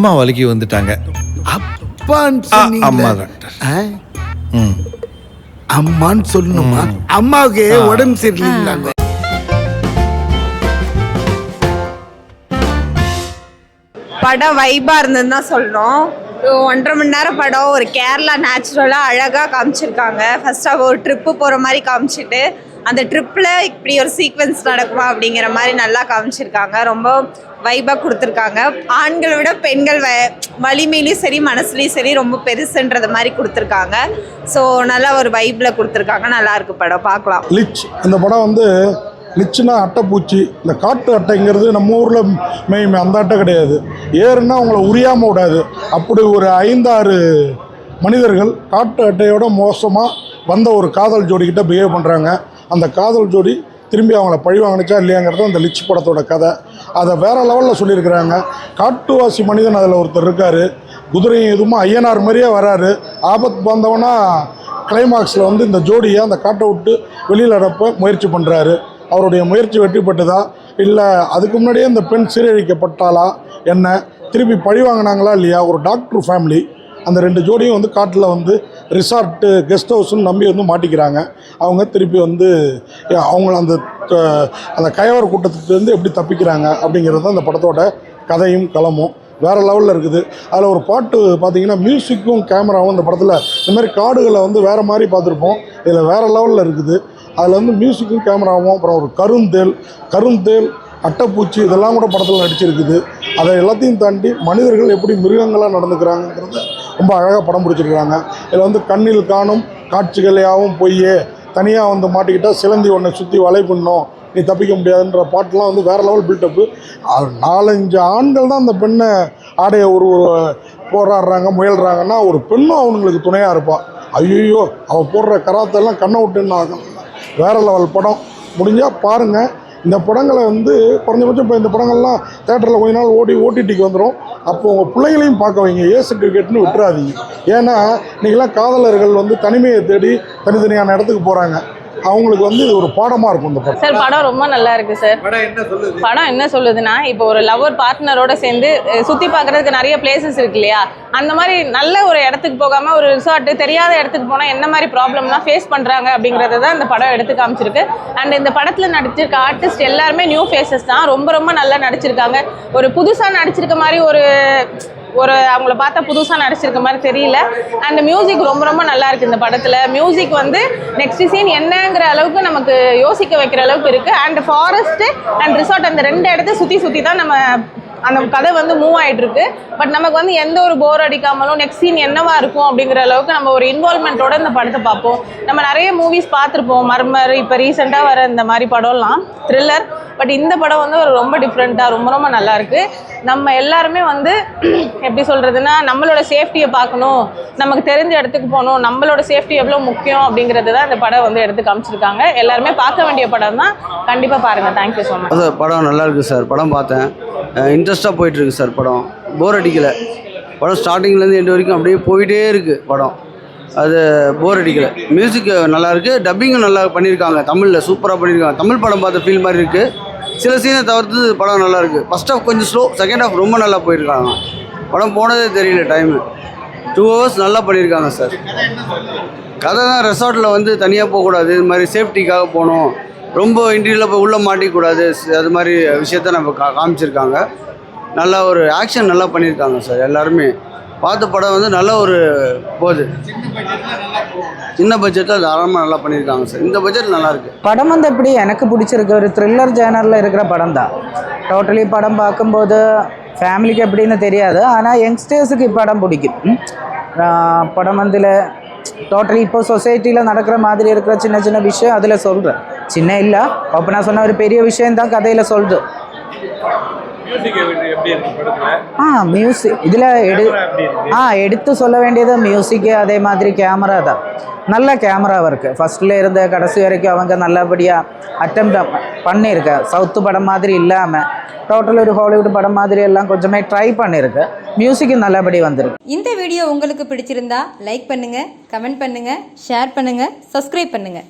அம்மா வலிக்கு வந்துட்டாங்க. அப்பான்னு. அம்மா டாக்டர். ஆ? ம். அம்மான்னு சொல்லணுமா? அம்மாவுக்கு உடம்பு சரியில்லைங்களாங்க படம் வைபா இருந்ததுன்னு தான் ஒரு ஒன்றரை மணி நேரம் படம் ஒரு கேரளா நேச்சுரலாக அழகாக காமிச்சிருக்காங்க. ஃபர்ஸ்ட் ஆஃப் ஒரு ட்ரிப்பு போகிற மாதிரி காமிச்சிட்டு அந்த ட்ரிப்பில் இப்படி ஒரு சீக்வென்ஸ் நடக்குமா அப்படிங்கிற மாதிரி நல்லா காமிச்சிருக்காங்க. ரொம்ப வைபாக கொடுத்துருக்காங்க. ஆண்களை விட பெண்கள் வ வலிமையிலையும் சரி மனசுலையும் சரி ரொம்ப பெருசுன்றது மாதிரி கொடுத்துருக்காங்க. ஸோ நல்லா ஒரு வைப்பில் கொடுத்துருக்காங்க. நல்லா இருக்கு படம். பார்க்கலாம். லிச். அந்த படம் வந்து லிச்சுனா அட்டைப்பூச்சி இந்த காட்டு அட்டைங்கிறது நம்ம ஊரில் மெய் அந்த அட்டை கிடையாது. ஏறுனா அவங்கள உரியாமல் விடாது. அப்படி ஒரு ஐந்தாறு மனிதர்கள் காட்டு அட்டையோட மோசமாக வந்த ஒரு காதல் ஜோடிக்கிட்ட பிஹேவ் பண்ணுறாங்க அந்த காதல் ஜோடி திரும்பி அவங்கள பழி வாங்கினுச்சா இல்லையாங்கிறது அந்த லிச் படத்தோட கதை. அதை வேறு லெவலில் சொல்லியிருக்கிறாங்க. காட்டுவாசி மனிதன் அதில் ஒருத்தர் இருக்கார். குதிரையும் எதுவுமே ஐயனார் மாதிரியே வராரு. ஆபத் வந்தவனா கிளைமாக்ஸில் வந்து இந்த ஜோடியை அந்த காட்டை விட்டு வெளியில் அடப்ப முயற்சி பண்ணுறாரு அவருடைய முயற்சி வெற்றி பெற்றதா? இல்லை அதுக்கு முன்னாடியே இந்த பெண் சீரழிக்கப்பட்டாளா? என்ன? திருப்பி பழி வாங்கினாங்களா இல்லையா? ஒரு டாக்டர் ஃபேமிலி அந்த ரெண்டு ஜோடியும் வந்து காட்டில் வந்து ரிசார்ட்டு கெஸ்ட் ஹவுஸ்னு நம்பி வந்து மாட்டிக்கிறாங்க. அவங்க திருப்பி வந்து அவங்கள அந்த அந்த கயவர் கூட்டத்துலேருந்து எப்படி தப்பிக்கிறாங்க அப்படிங்கிறது தான் அந்த படத்தோட கதையும் களமும். வேறு லெவலில் இருக்குது. அதில் ஒரு பாட்டு பார்த்தீங்கன்னா மியூசிக்கும் கேமராவும் இந்த படத்தில். இந்த மாதிரி காடுகளை வந்து வேறு மாதிரி பார்த்துருப்போம் இதில் வேறு லெவலில் இருக்குது. அதில் வந்து மியூசிக்கும் கேமராவும் அப்புறம் ஒரு கருந்தேல் கருந்தேல் அட்டைப்பூச்சி இதெல்லாம் கூட படத்தில் நடிச்சிருக்குது. அதை எல்லாத்தையும் தாண்டி மனிதர்கள் எப்படி மிருகங்களாக நடந்துக்கிறாங்கிறத ரொம்ப அழகாக படம் பிடிச்சிருக்கிறாங்க இதில் வந்து கண்ணில் காணும் காட்சிகளையாகவும் போய் தனியாக வந்து மாட்டிக்கிட்டால் சிலந்தி ஒன்றை சுற்றி வலை பண்ணும். நீ தப்பிக்க முடியாதுன்ற பாட்டெலாம் வந்து வேறு லெவல் பில்டப்பு நாலஞ்சு ஆண்கள் தான் அந்த பெண்ணை ஆடையை ஒரு போராடுறாங்க முயல்றாங்கன்னா ஒரு பெண்ணும் அவனுங்களுக்கு துணையாக இருப்பாள் ஐயோ அவள் போடுற கராத்தெல்லாம் கண்ணை விட்டுன்னு வேறு லெவல் படம். முடிஞ்சால் பாருங்கள் இந்த படங்களை வந்து குறைஞ்சபட்சம் இப்போ இந்த படங்கள்லாம் தேட்டரில் கொஞ்ச நாள் ஓடி ஓடிடிக்கு வந்துடும் அப்போ உங்கள் பிள்ளைகளையும் பார்க்க வைங்க. ஏசு கிரிக்கெட்னு விட்டுறாதீங்க. ஏன்னா இன்றைக்கெல்லாம் காதலர்கள் வந்து தனிமையை தேடி தனித்தனியான இடத்துக்கு போகிறாங்க அவங்களுக்கு வந்து இது ஒரு பாடமாக இருக்கும் இந்த படம். சார் படம் ரொம்ப நல்லா இருக்கு சார். படம் என்ன சொல்லுதுன்னா இப்போ ஒரு லவர் பார்ட்னரோட சேர்ந்து சுத்தி பார்க்கறதுக்கு நிறைய பிளேசஸ் இருக்கு இல்லையா? அந்த மாதிரி நல்ல ஒரு இடத்துக்கு போகாம ஒரு ரிசார்ட் தெரியாத இடத்துக்கு போனா என்ன மாதிரி ப்ராப்ளம்லாம் ஃபேஸ் பண்றாங்க அப்படிங்கறத தான் இந்த படம் எடுத்து காமிச்சிருக்கு. அண்ட் இந்த படத்துல நடிச்சிருக்க ஆர்டிஸ்ட் எல்லாருமே நியூ ஃபேஸஸ் தான். ரொம்ப ரொம்ப நல்லா நடிச்சிருக்காங்க. ஒரு புதுசா நடிச்சிருக்க மாதிரி ஒரு ஒரு அவங்கள பார்த்தா புதுசாக நடிச்சிருக்க மாதிரி தெரியல. அண்ட் மியூசிக் ரொம்ப ரொம்ப நல்லா இருக்குது இந்த படத்தில். மியூசிக் வந்து நெக்ஸ்ட் சீன் என்னங்கிற அளவுக்கு நமக்கு யோசிக்க வைக்கிற அளவுக்கு இருக்குது அண்ட் ஃபாரஸ்ட்டு அண்ட் ரிசார்ட் அந்த ரெண்டு இடத்த சுற்றி சுற்றி தான் நம்ம அந்த கதை வந்து மூவ் ஆகிட்டு இருக்கு. பட் நமக்கு வந்து எந்த ஒரு போர் அடிக்காமலும் நெக்ஸ்ட் சீன் என்னவா இருக்கும் அப்படிங்கிற அளவுக்கு நம்ம ஒரு இன்வால்மெண்ட்டோட இந்த படத்தை பார்ப்போம். நம்ம நிறைய மூவிஸ் பார்த்துருப்போம். மர்மர் இப்போ ரீசெண்டாக வர இந்த மாதிரி படம்லாம் த்ரில்லர் பட் இந்த படம் வந்து ஒரு ரொம்ப டிஃப்ரெண்ட்டாக ரொம்ப ரொம்ப நல்லாயிருக்கு நம்ம எல்லாருமே வந்து எப்படி சொல்கிறதுன்னா நம்மளோட சேஃப்டியை பார்க்கணும். நமக்கு தெரிஞ்ச இடத்துக்கு போகணும். நம்மளோட சேஃப்டி எவ்வளோ முக்கியம் அப்படிங்கிறது தான் இந்த படம் வந்து எடுத்து காமிச்சிருக்காங்க. எல்லாருமே பார்க்க வேண்டிய படம் தான். கண்டிப்பாக பாருங்கள் தேங்க்யூ ஸோ மச் சார் படம் நல்லா இருக்குது சார். படம் பார்த்தேன். இன்ட்ரெஸ்ட்டாக போயிட்டுருக்கு சார் படம். போர் அடிக்கலை. படம் ஸ்டார்டிங்லேருந்து எண்டு வரைக்கும் அப்படியே போயிட்டே இருக்குது படம். அது போர் அடிக்கலை. மியூசிக் நல்லாயிருக்கு டப்பிங்கும் நல்லா பண்ணியிருக்காங்க. தமிழில் சூப்பராக பண்ணியிருக்காங்க. தமிழ் படம் பார்த்த ஃபீல் மாதிரி இருக்குது சில சீனை தவிர்த்து படம் நல்லா இருக்குது ஃபஸ்ட் ஹாஃப் கொஞ்சம் ஸ்லோ செகண்ட் ஹாஃப் ரொம்ப நல்லா போயிருக்காங்க. படம் போனதே தெரியல டைமு டூ ஹவர்ஸ் நல்லா பண்ணியிருக்காங்க சார் கதை தான் ரெசார்ட்டில் வந்து தனியாக போகக்கூடாது. இது மாதிரி சேஃப்டிக்காக போகணும். ரொம்ப இன்டீரியரில் போய் உள்ளே மாட்டிக்கூடாது. அது மாதிரி விஷயத்த நம்ம கா காமிச்சிருக்காங்க. நல்லா ஒரு ஆக்ஷன் நல்லா பண்ணியிருக்காங்க சார் எல்லாருமே. பார்த்த படம் வந்து நல்ல ஒரு போகுது சின்ன பட்ஜெட்டில் தாராளமாக நல்லா பண்ணியிருக்காங்க சார் இந்த பட்ஜெட் நல்லா இருக்கு படம் வந்து எப்படி? எனக்கு பிடிச்சிருக்கு. ஒரு த்ரில்லர் ஜேனரில் இருக்கிற படம் தான். டோட்டலி படம் பார்க்கும்போது ஃபேமிலிக்கு எப்படின்னு தெரியாது. ஆனால் யங்ஸ்டர்ஸுக்கு இப்படம் பிடிக்கும். படம் வந்துல டோட்டலி இப்போ சொசைட்டியில் நடக்கிற மாதிரி இருக்கிற சின்ன சின்ன விஷயம் அதில் சொல்கிறேன் சின்ன இல்லை. ஓப்பனாக சொன்ன ஒரு பெரிய விஷயம் தான் கதையில் சொல்லுது ஆ மியூசிக் இதில் எடு ஆ எடுத்து சொல்ல வேண்டியது மியூசிக்கு அதே மாதிரி கேமரா தான். நல்ல கேமரா இருக்குது ஃபஸ்ட்டில் இருந்து கடைசி வரைக்கும் அவங்க நல்லபடியாக அட்டம் பண்ணியிருக்க. சவுத்து படம் மாதிரி இல்லாமல் டோட்டல் ஒரு ஹாலிவுட் படம் மாதிரி எல்லாம் கொஞ்சமே ட்ரை பண்ணியிருக்கு. மியூசிக்கு நல்லபடி வந்திருக்கு. இந்த வீடியோ உங்களுக்கு பிடிச்சிருந்தா லைக் பண்ணுங்க கமெண்ட் பண்ணுங்க ஷேர் பண்ணுங்க சப்ஸ்கிரைப் பண்ணுங்க.